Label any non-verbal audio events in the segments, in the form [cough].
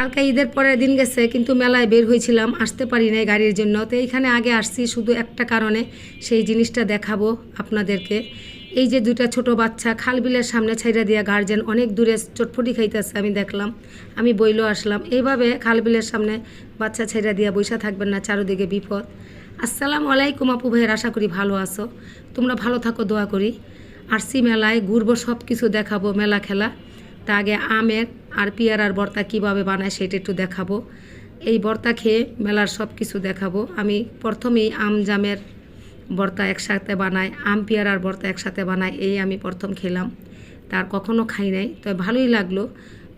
কালকে ঈদের পরের দিন গেছে, কিন্তু মেলায় বের হয়েছিলাম, আসতে পারি নাই গাড়ির জন্য। তো এইখানে আগে আসছি, শুধু একটা কারণে সেই জিনিসটা দেখাবো আপনাদেরকে। এই যে দুইটা ছোট বাচ্চা, খাল বিলের সামনে ছাইরা দিয়া গার্জেন অনেক দূরে চটফটি খাইতেছে, আমি দেখলাম। আমি বইলো আসলাম। এইভাবে খাল বিলের সামনে বাচ্চা ছাইরা দিয়া বৈশা থাকবেন না, চারোদিকে বিপদ। আসসালামু আলাইকুম আপু ভাইয়ের, আশা করি ভালো আছো। তোমরা ভালো থাকো, দোয়া করি। আরসি মেলায়, ঘুরবো সব কিছু দেখাবো, মেলা খেলা। তা আগে আমের আর পিয়ারার বর্তা কীভাবে বানায় সেটা একটু দেখাবো। এই বর্তা খেয়ে মেলার সব কিছু দেখাবো। আমি প্রথমেই আম জামের বর্তা একসাথে বানাই, আম পেয়ারার বর্তা একসাথে বানাই, এই আমি প্রথম খেলাম। তার কখনো খাই নাই, তবে ভালোই লাগল।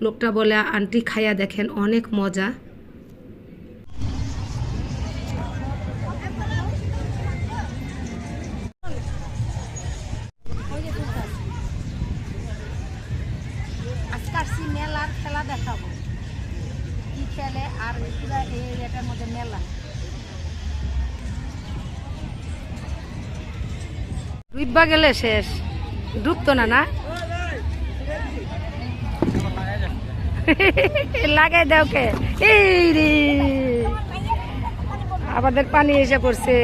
লোকটা বলে, আন্টি, খাইয়া দেখেন, অনেক মজা। এই এটার মধ্যে মেলা গেলে শেষ। ডুবতো না না? লাগাই দাও কে। এই আমাদের পানি এসে পড়ছে।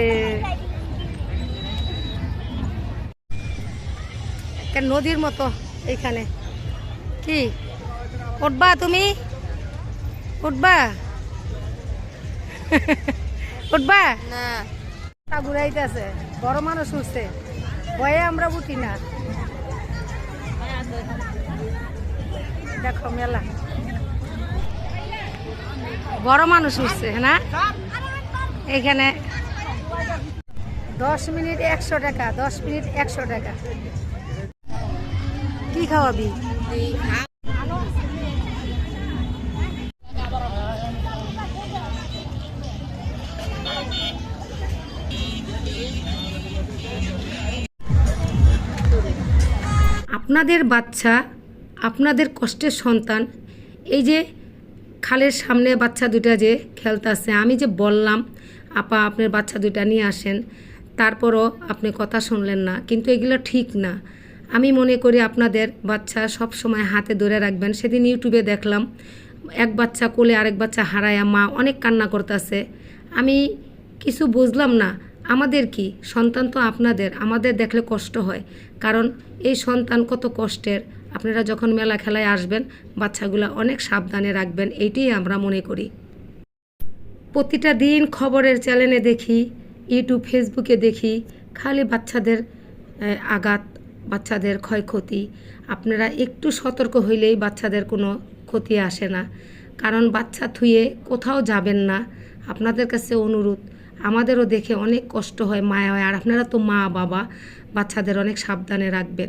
নদীর মতো এইখানে। কি? উঠবা তুমি? উঠবা? [laughs] উঠবা? না। ঘুরাইতেছে। বড় মানুষ উঠছে ভয়ে আমরা উঠি না। দেখো মেলা। বড় মানুষ উঠছে না? এখানে দশ মিনিট একশো টাকা দশ মিনিট একশো টাকা। কি খাওয়াবি? আপনাদের বাচ্চা, আপনাদের কষ্টের সন্তান, এই যে খালের সামনে বাচ্চা দুটা যে খেলতেছে, আমি যে বললাম, আপা আপনার বাচ্চা দুটা নিয়ে আসেন, তারপরও আপনি কথা শুনলেন না। কিন্তু এগুলো ঠিক না। আমি মনে করি আপনাদের বাচ্চা সব সময় হাতে ধরে রাখবেন। সেদিন ইউটিউবে দেখলাম, এক বাচ্চা কোলে আরেক বাচ্চা হারায়া মা অনেক কান্না করতেছে। আমি কিছু বুঝলাম না, আমাদের কি? সন্তান তো আপনাদের, আমাদের দেখলে কষ্ট হয়। কারণ এই সন্তান কত কষ্টের। আপনারা যখন মেলা খেলায় আসবেন, বাচ্চাগুলো অনেক সাবধানে রাখবেন, এইটাই আমরা মনে করি। প্রতিটা দিন খবরের চ্যানেলে দেখি ইউটিউব ফেসবুকে দেখি, খালি বাচ্চাদের আঘাত, বাচ্চাদের ক্ষয়ক্ষতি। আপনারা একটু সতর্ক হইলেই বাচ্চাদের কোনো ক্ষতি আসে না। কারণ বাচ্চা থুয়ে কোথাও যাবেন না। আপনাদের কাছে অনুরোধ, আমাদেরও দেখে অনেক কষ্ট হয়, মায়া হয়। আর আপনারা তো মা, বাবা, বাচ্চাদের অনেক সাবধানে রাখবেন।